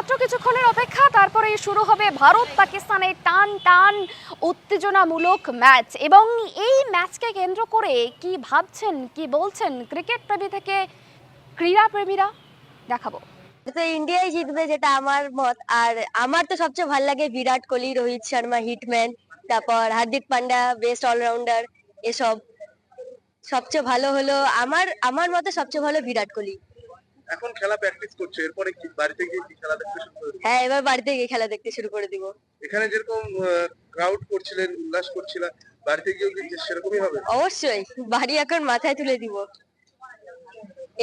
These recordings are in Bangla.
মাত্র কিছুক্ষণের অপেক্ষা তারপরে শুরু হবে ভারত পাকিস্তানের টান টান উত্তেজনামূলক ম্যাচ। এবং এই ম্যাচকে কেন্দ্র করে কি ভাবছেন, কি বলছেন ক্রিকেট প্রেমী থেকে ক্রীড়া প্রেমীরা? দেখাবো। তো ইন্ডিয়াই জিতবে যেটা আমার মত। আর আমার তো সবচেয়ে ভালো লাগে বিরাট কোহলি, রোহিত শর্মা, হিটম্যান, তারপর হার্দিক পান্ডা, বেস্ট অলরাউন্ডার, এসব। সবচেয়ে ভালো হলো আমার আমার মতে সবচেয়ে ভালো বিরাট কোহলি। এখন খেলা প্র্যাকটিস করছ এরপরে কি বাড়িতে গিয়ে কি খেলা দেখতে শুরু করে হ্যাঁ এবার বাড়িতে গিয়ে খেলা দেখতে শুরু করে দিব। এখানে যেরকম ক্রাউড করছিলেন উল্লাস করছিলেন বাড়িতে গিয়েও কি সেরকমই হবে? অবশ্যই বাড়ি এখন মাথায় তুলে দিব।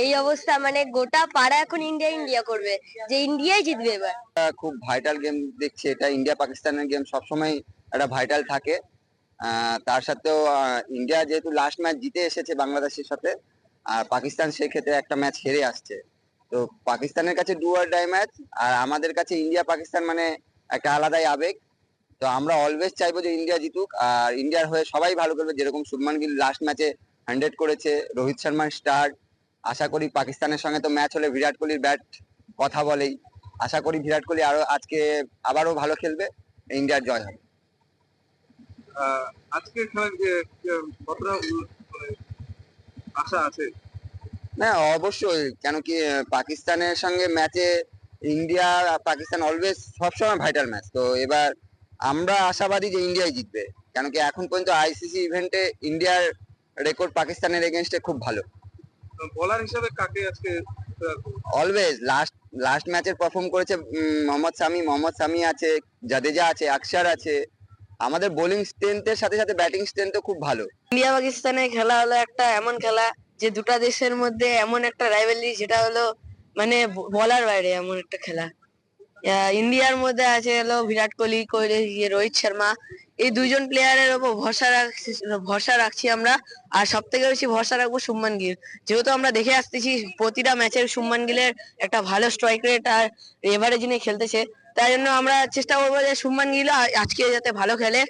এই অবস্থা মানে গোটা পাড়া এখন ইন্ডিয়া ইন্ডিয়া করবে যে ইন্ডিয়াই জিতবে এবার। খুব ভাইটাল গেম দেখছি এটা ইন্ডিয়া পাকিস্তানের গেম সবসময় একটা ভাইটাল থাকে। আহ, তার সাথেও ইন্ডিয়া যেহেতু লাস্ট ম্যাচ জিতে এসেছে বাংলাদেশের সাথে আর পাকিস্তান সেক্ষেত্রে একটা ম্যাচ হেরে আসছে। তো পাকিস্তানের কাছে ডু আর ডাই ম্যাচ আর আমাদের কাছে ইন্ডিয়া পাকিস্তান মানে একটা আলাদাই আবেগ। তো আমরা অলওয়েজ চাইব যে ইন্ডিয়া জিতুক, আর ইন্ডিয়ার হয়ে সবাই ভালো করবে যেরকম শুভমান গিল লাস্ট ম্যাচে হান্ড্রেড করেছে রোহিত শর্মার স্টার আশা করি পাকিস্তানের সঙ্গে তো ম্যাচ হলে বিরাট কোহলির ব্যাট কথা বলেই। আশা করি বিরাট কোহলি আরও আজকে আবারও ভালো খেলবে ইন্ডিয়ার জয় হবে। আজকে খেলার কতটা মানে আশা আছে? না অবশ্যই। কেন কি পাকিস্তানের সঙ্গে ম্যাচে ইন্ডিয়া আর পাকিস্তান অলওয়েজ সবসময় ভাইটাল ম্যাচ তো এবার আমরা আশাবাদী যে ইন্ডিয়াই জিতবে। কেন কি এখন পর্যন্ত আইসিসি ইভেন্টে ইন্ডিয়ার রেকর্ড পাকিস্তানের এগেনস্টে খুব ভালো। বলার হিসাবে কাকে আজকে অলওয়েজ লাস্ট লাস্ট ম্যাচের পারফর্ম করেছে মোহাম্মদ সামি মোহাম্মদ সামি আছে জাদেজা আছে আকসার আছে। আমাদের বোলিং স্ট্রেংথের সাথে সাথে ব্যাটিং স্ট্রেংথও খুব ভালো। ইন্ডিয়া পাকিস্তানের খেলা হলো একটা এমন খেলা যে দুটা দেশের মধ্যে এমন একটা রাইভেলি যেটা হলো মানে বলার বাইরে এমন একটা খেলা। ইন্ডিয়ার মধ্যে আছে হলো বিরাট কোহলি কোহলি ইয়ে রোহিত শর্মা। এই দুইজন প্লেয়ারের উপর ভরসা রাখছি ভরসা রাখছি আমরা। আর সব থেকে বেশি ভরসা রাখব শুভমান গিল। যেহেতু আমরা দেখে আসতেছি প্রতিটা ম্যাচের শুভমান গিলের একটা ভালো স্ট্রাইক রেট আর এভারেজ নিয়ে খেলতেছে। তাই জন্য আমরা চেষ্টা করব যে শুভমান গিল আজকে যাতে ভালো খেলে।